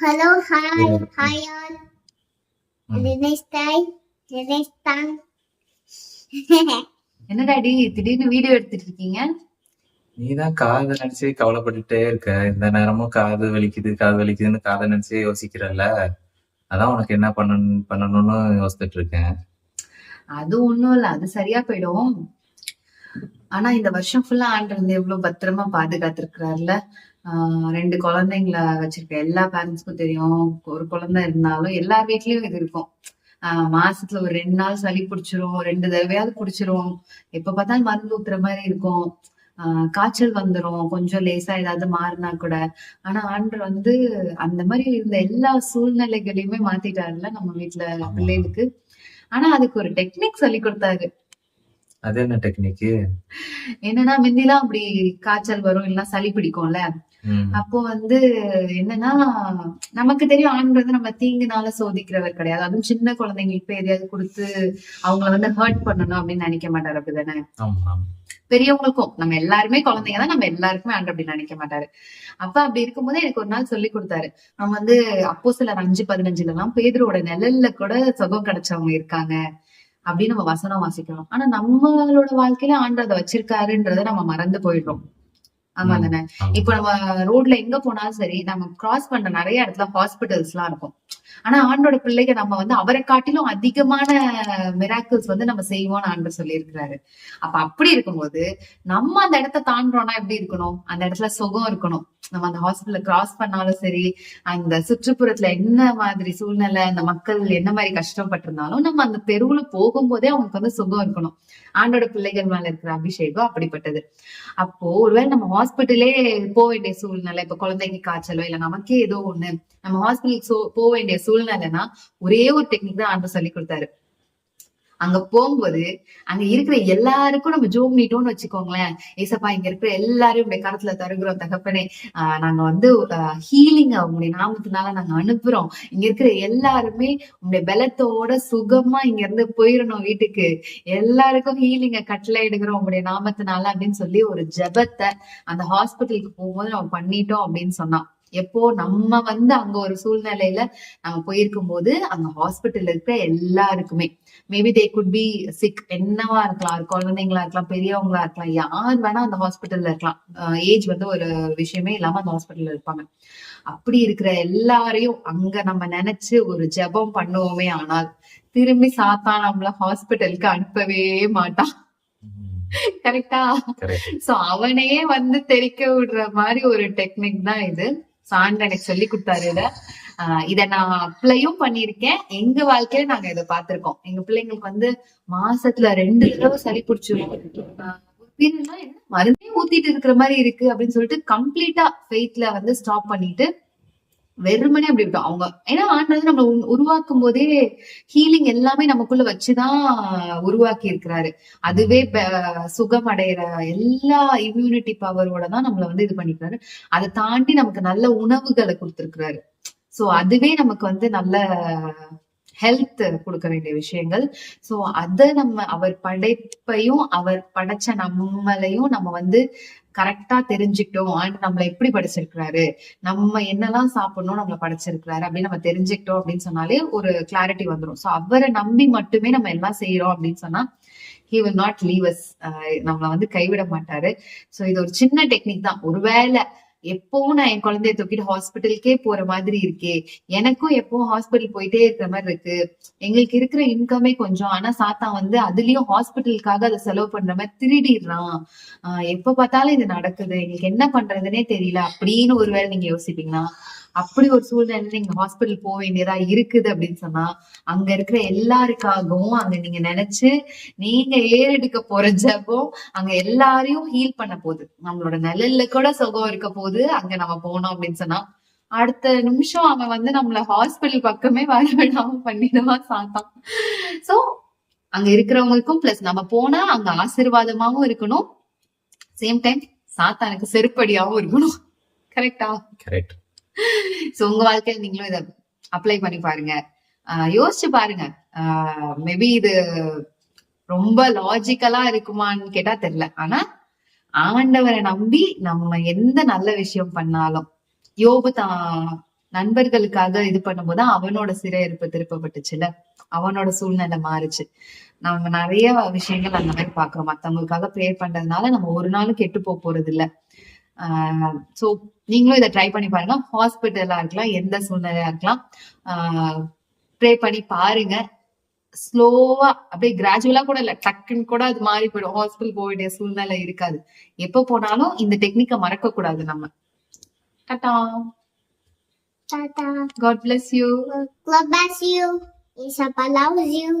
Hello, hi, Yeah. hi all. The next time, the next time. என்ன daddy திடீர்னு video எடுத்துட்டு இருக்கீங்க? நீ தான் காதை நினைச்சு கவலைப்பட்டுட்டே இருக்க. இந்த நேரமும் காது வலிக்குது காது வலிக்குதுன்னு காதை நினைச்சே யோசிக்கிறல்ல. அதான் உனக்கு என்ன பண்ணணும் பண்ணணும்னு யோசிச்சுட்டு இருக்கேன். அது ஒண்ணும் இல்ல அது சரியா போயிடும். ஆனா இந்த வருஷம் ஃபுல்லா ஆண்டு வந்து எவ்வளவு பத்திரமா பாதுகாத்திருக்கிறாருல ஆஹ் ரெண்டு குழந்தைங்கள வச்சிருக்க எல்லா பேரண்ட்ஸ்க்கும் தெரியும். ஒரு குழந்தை இருந்தாலும் எல்லார் வீட்லயும் இது இருக்கும். ஆஹ் மாசத்துல ஒரு ரெண்டு நாள் சளி பிடிச்சிரும். ரெண்டு தடவையாவது பிடிச்சிரும். எப்ப பார்த்தாலும் மருந்து ஊத்துற மாதிரி இருக்கும். ஆஹ் காய்ச்சல் வந்துரும். கொஞ்சம் லேசா ஏதாவது மாறினா கூட. ஆனா ஆண்டர் வந்து அந்த மாதிரி இருந்த எல்லா சூழ்நிலைகளையுமே மாத்திட்டாருல நம்ம ஆமா. பிள்ளைகளுக்கு. ஆனா அதுக்கு ஒரு டெக்னிக் சொல்லி கொடுத்தாரு. அது என்ன டெக்னிக்கு? என்னன்னா முந்திலாம் அப்படி காய்ச்சல் வரும் இல்லைன்னா சளி பிடிக்கும்ல. அப்போ வந்து என்னன்னா நமக்கு தெரியும் ஆண் வந்து நம்ம தீங்குனால சோதிக்கிறவர் கிடையாது. அதுவும் சின்ன குழந்தைங்களுக்கு போய் எதையாவது கொடுத்து அவங்கள வந்து ஹர்ட் பண்ணணும் அப்படின்னு நினைக்க மாட்டாரு அப்படிதானே? பெரியவங்களுக்கும் நம்ம எல்லாருமே குழந்தைங்க தான் நம்ம எல்லாருக்குமே ஆண்டு அப்படின்னு நினைக்க மாட்டாரு. அப்ப அப்படி இருக்கும்போது எனக்கு ஒரு நாள் சொல்லி கொடுத்தாரு. நம்ம வந்து அப்போ சிலர் அஞ்சு பதினஞ்சுல எல்லாம் பேதரோட நிழல்ல கூட சுகம் கிடைச்சவங்க இருக்காங்க. அப்படின்னு நம்ம வசனம் வாசிக்கிறோம். ஆனா நம்மளோட வாழ்க்கையில ஆண்டு அதை வச்சிருக்காருன்றத நம்ம மறந்து போயிடுறோம். ஆமா. தானே. இப்ப நம்ம ரோட்ல எங்க போனாலும் சரி நம்ம கிராஸ் பண்ற நிறைய இடத்துல ஹாஸ்பிட்டல்ஸ் எல்லாம் இருக்கும். ஆனா ஆண்டோட பிள்ளைங்க நம்ம வந்து அவரை காட்டிலும் அதிகமான மிராக்கிள்ஸ் வந்து நம்ம செய்வோம்னு ஆண்டு சொல்லியிருக்கிறாரு. அப்ப அப்படி இருக்கும்போது நம்ம அந்த இடத்த தாண்டோம்னா எப்படி இருக்கணும்? அந்த இடத்துல சுகம் இருக்கணும். நம்ம அந்த ஹாஸ்பிட்டல கிராஸ் பண்ணாலும் சரி அந்த சுற்றுப்புறத்துல என்ன மாதிரி சூழ்நிலை அந்த மக்கள் என்ன மாதிரி கஷ்டப்பட்டிருந்தாலும் நம்ம அந்த தெருவுல போகும்போதே அவங்களுக்கு வந்து சுகம் இருக்கணும். ஆண்டோட பிள்ளைகள் மேல இருக்கிற அபிஷேகம் அப்படிப்பட்டது. அப்போ ஒருவேளை நம்ம ஹாஸ்பிட்டலே போக வேண்டிய சூழ்நிலை இப்ப குழந்தைக்கு காய்ச்சலோ இல்ல நமக்கே ஏதோ ஒண்ணு நம்ம ஹாஸ்பிட்டலுக்கு போக வேண்டிய சூழ்நிலைன்னா ஒரே ஒரு டெக்னிக் தான் ஆண்டு சொல்லி கொடுத்தாரு. அங்க போகும்போது அங்க இருக்கிற எல்லாருக்கும் நம்ம ஜோம் நீட்டோம்னு வச்சுக்கோங்களேன். ஏசப்பா இங்க இருக்கிற எல்லாரும் உடைய கரத்துல தருகிறோம் தகப்பனே. ஆஹ் நாங்க வந்து ஹீலிங் உங்களுடைய நாமத்தினால நாங்க அனுப்புறோம். இங்க இருக்கிற எல்லாருமே உங்களுடைய பலத்தோட சுகமா இங்க இருந்து போயிடணும் வீட்டுக்கு. எல்லாருக்கும் ஹீலிங்க கட்டளை எடுக்கிறோம் உங்களுடைய நாமத்தினால அப்படின்னு சொல்லி ஒரு ஜெபத்தை அந்த ஹாஸ்பிட்டலுக்கு போகும்போது நம்ம பண்ணிட்டோம் அப்படின்னு சொன்னான். எப்போ நம்ம வந்து அங்க ஒரு சூழ்நிலையில நம்ம போயிருக்கும் போது அங்க ஹாஸ்பிட்டல்ல இருக்கிற எல்லாருக்குமே maybe they could be sick என்னவா இருக்கலாம் குழந்தைங்களா இருக்கலாம் பெரியவங்களா இருக்கலாம் யார் வேணா அந்த ஹாஸ்பிட்டல்ல இருக்கலாம். ஏஜ் வந்து ஒரு விஷயமே இல்லாம அந்த ஹாஸ்பிட்டல்ல இருப்பாங்க. அப்படி இருக்கிற எல்லாரையும் அங்க நம்ம நினைச்சு ஒரு ஜெபம் பண்ணுவோமே ஆனால் திரும்பி சாத்தா நம்மள ஹாஸ்பிட்டலுக்கு அனுப்பவே மாட்டான். கரெக்டா கரெக்ட் சோ அவனே வந்து தெரிக்க விடுற மாதிரி ஒரு டெக்னிக் தான் இது. சாண்ட் எனக்கு சொல்லி கொடுத்தாரு இத. ஆஹ் இத நான் அப்ளையும் பண்ணிருக்கேன் எங்க வாழ்க்கையில நாங்க இதை பார்த்திருக்கோம். எங்க பிள்ளைங்களுக்கு வந்து மாசத்துல ரெண்டு தடவை சளி பிடிச்சிரும். ஆஹ் என்ன? மருந்தே ஊத்திட்டு இருக்கிற மாதிரி இருக்கு அப்படின்னு சொல்லிட்டு கம்ப்ளீட்டா ஃபெய்த்ல வந்து ஸ்டாப் பண்ணிட்டு வெறுமனே அப்படி விட்டோம் அவங்க ஏன்னா ஆண்டது நம்ம உ- உருவாக்கும் போதே ஹீலிங் எல்லாமே நமக்குள்ள வச்சுதான் உருவாக்கி இருக்கிறாரு அதுவே சுகம் அடையிற எல்லா இம்யூனிட்டி பவரோட தான் நம்மள வந்து இது பண்ணிக்கிறாரு. அதை தாண்டி நமக்கு நல்ல உணவுகளை கொடுத்திருக்கிறாரு. சோ அதுவே நமக்கு வந்து நல்ல ஹெல்த் கொடுக்க வேண்டிய விஷயங்கள். சோ அத நம்ம அவர் படைப்பையும் அவர் படைச்ச நம்மளையும் நம்ம வந்து கரெக்டா தெரிஞ்சுக்கிட்டோம். அண்ட் நம்மள எப்படி படிச்சிருக்கிறாரு? நம்ம என்னெல்லாம் சாப்பிடணும் நம்மள படைச்சிருக்கிறாரு அப்படின்னு நம்ம தெரிஞ்சுக்கிட்டோம் அப்படின்னு சொன்னாலே ஒரு கிளாரிட்டி வந்துரும். சோ அவரை நம்பி மட்டுமே நம்ம எல்லாம் செய்யறோம் அப்படின்னு சொன்னா he will not leave us நம்மள வந்து கைவிட மாட்டாரு. சோ இது ஒரு சின்ன டெக்னிக் தான். ஒருவேளை எப்பவும் நான் என் குழந்தைய தூக்கிட்டு ஹாஸ்பிட்டலுக்கே போற மாதிரி இருக்கே. எனக்கும் எப்பவும் ஹாஸ்பிட்டல் போயிட்டே இருக்கிற மாதிரி இருக்கு. எங்களுக்கு இருக்கிற இன்கமே கொஞ்சம். ஆனா சாத்தா வந்து அதுலயும் ஹாஸ்பிட்டலுக்காக அதை செலவு பண்ற மாதிரி திருடிடுறான். ஆஹ் எப்ப பார்த்தாலும் இது நடக்குது. எங்களுக்கு என்ன பண்றதுன்னே தெரியல. அப்படின்னு ஒருவேளை நீங்க யோசிப்பீங்கன்னா அப்படி ஒரு சூழ்நிலை நீங்க ஹாஸ்பிட்டல் போக வேண்டியதா இருக்குது அப்படின்னு சொன்னா அங்க இருக்கிற எல்லாருக்காகவும் அங்க நீங்க நினைச்சு நீங்க ஏறெடுக்க போற அங்க எல்லாரையும் ஹீல் பண்ண போகுது. நம்மளோட நிழல்ல கூட சுகம் இருக்க போகுது. அங்க நம்ம போனோம் அப்படின்னு சொன்னா அடுத்த நிமிஷம் அவன் வந்து நம்மள ஹாஸ்பிட்டல் பக்கமே வர விடாம பண்ணிடுவான் சாத்தான். சோ அங்க இருக்கிறவங்களுக்கும் பிளஸ் நம்ம போனா அங்க ஆசீர்வாதமாவும் இருக்கணும். சேம் டைம் சாத்தானுக்கு செருப்படியாவும் இருக்கணும். கரெக்டா கரெக்ட் சோ உங்க வாழ்க்கையில நீங்களும் இத அப்ளை பண்ணி பாருங்க. ஆஹ் யோசிச்சு பாருங்க. மேபி இது ரொம்ப லாஜிக்கலா இருக்குமான்னு கேட்டா தெரியல. ஆனா ஆண்டவரை நம்பி நம்ம எந்த நல்ல விஷயம் பண்ணாலும் யோபு தான் நண்பர்களுக்காக இது பண்ணும்போது அவனோட சிறையிருப்பு திருப்பப்பட்டுச்சுல அவனோட சூழ்நிலை மாறுச்சு. நம்ம நிறைய விஷயங்கள் அந்த மாதிரி பாக்குறோம் மத்தவங்களுக்காக ப்ரே பண்றதுனால நம்ம ஒரு நாளும் கெட்டு போக போறது இல்ல சோ நீங்களும் இதை ட்ரை பண்ணி பாருங்க. ஹாஸ்பிட்டலா இருக்கலாம் எந்த சூழ்நிலையா இருக்கலாம். ப்ரே பண்ணி பாருங்க. ஸ்லோவா அப்படியே கிராஜுவலா கூட இல்ல டக்குன்னு கூட அது மாறி போயிடும். ஹாஸ்பிட்டல் போக வேண்டிய சூழ்நிலை இருக்காது. எப்ப போனாலும் இந்த டெக்னிக்கை மறக்க கூடாது நம்ம. Tata Tata. God bless you bless you. Isa loves you.